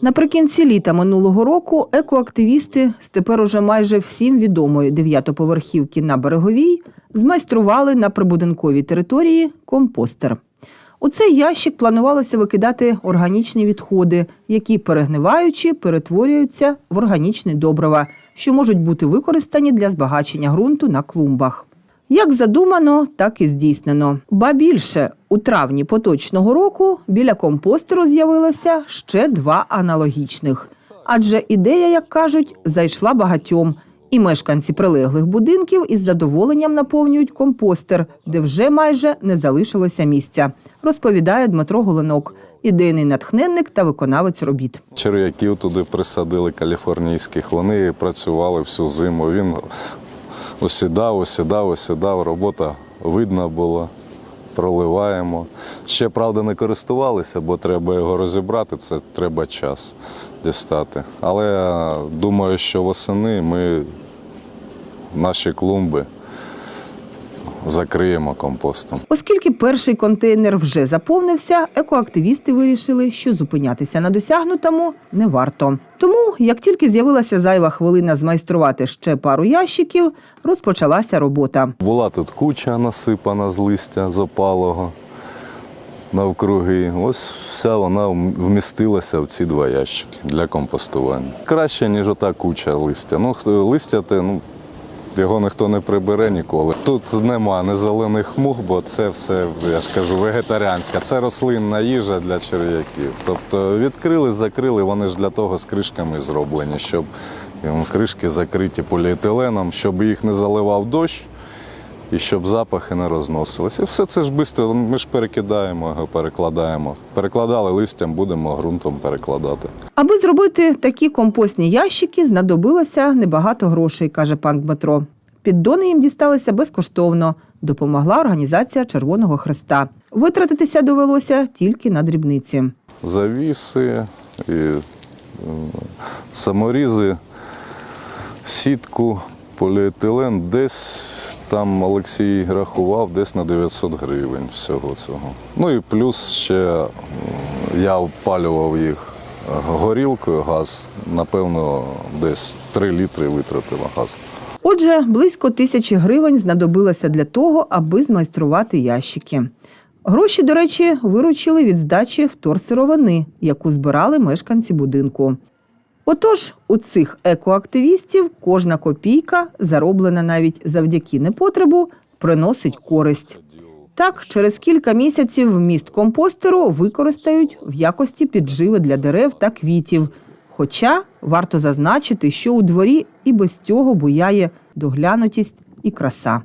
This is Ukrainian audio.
Наприкінці літа минулого року екоактивісти з тепер уже майже всім відомої дев'ятоповерхівки на береговій змайстрували на прибудинковій території компостер. У цей ящик планувалося викидати органічні відходи, які, перегниваючи, перетворюються в органічні добрива, що можуть бути використані для збагачення ґрунту на клумбах. Як задумано, так і здійснено. Ба більше у травні поточного року біля компостеру з'явилося ще два аналогічних. Адже ідея, як кажуть, зайшла багатьом. І мешканці прилеглих будинків із задоволенням наповнюють компостер, де вже майже не залишилося місця, розповідає Дмитро Голенок, ідейний натхненник та виконавець робіт. Черв'яків туди присадили каліфорнійських. Вони працювали всю зиму. Він осідав, осідав, осідав. Робота видна була. Проливаємо. Ще правда не користувалися, бо треба його розібрати. Це треба час дістати. Але думаю, що восени ми наші клумби закриємо компостом. Оскільки перший контейнер вже заповнився, екоактивісти вирішили, що зупинятися на досягнутому не варто. Тому, як тільки з'явилася зайва хвилина змайструвати ще пару ящиків, розпочалася робота. Була тут куча насипана з листя з опалого навкруги. Ось вся вона вмістилася в ці два ящики для компостування. Краще, ніж ота куча листя. Ну, листя те, ну, його ніхто не прибере ніколи. Тут нема не зелених мух, бо це все, я ж кажу, вегетаріанська. Це рослинна їжа для черв'яків. Тобто відкрили, закрили, вони ж для того з кришками зроблені, щоб ем, кришки закриті поліетиленом, щоб їх не заливав дощ і щоб запахи не розносилися. І все це ж швидко, ми ж перекидаємо його, перекладаємо. Перекладали листям, будемо ґрунтом перекладати. Аби зробити такі компостні ящики, знадобилося небагато грошей, каже пан Дмитро. Піддони їм дісталися безкоштовно. Допомогла організація Червоного Хреста. Витратитися довелося тільки на дрібниці. Завіси, і, е, саморізи, сітку, поліетилен. Десь там Олексій рахував, десь на 900 гривень всього цього. Ну і плюс ще я опалював їх горілкою, газ. Напевно, десь 3 літри витратила газ. Отже, близько тисячі гривень знадобилося для того, аби змайструвати ящики. Гроші, до речі, виручили від здачі вторсировини, яку збирали мешканці будинку. Отож, у цих екоактивістів кожна копійка, зароблена навіть завдяки непотребу, приносить користь. Так, через кілька місяців вміст компостеру використають в якості підживи для дерев та квітів. Хоча варто зазначити, що у дворі і без цього буяє доглянутість і краса.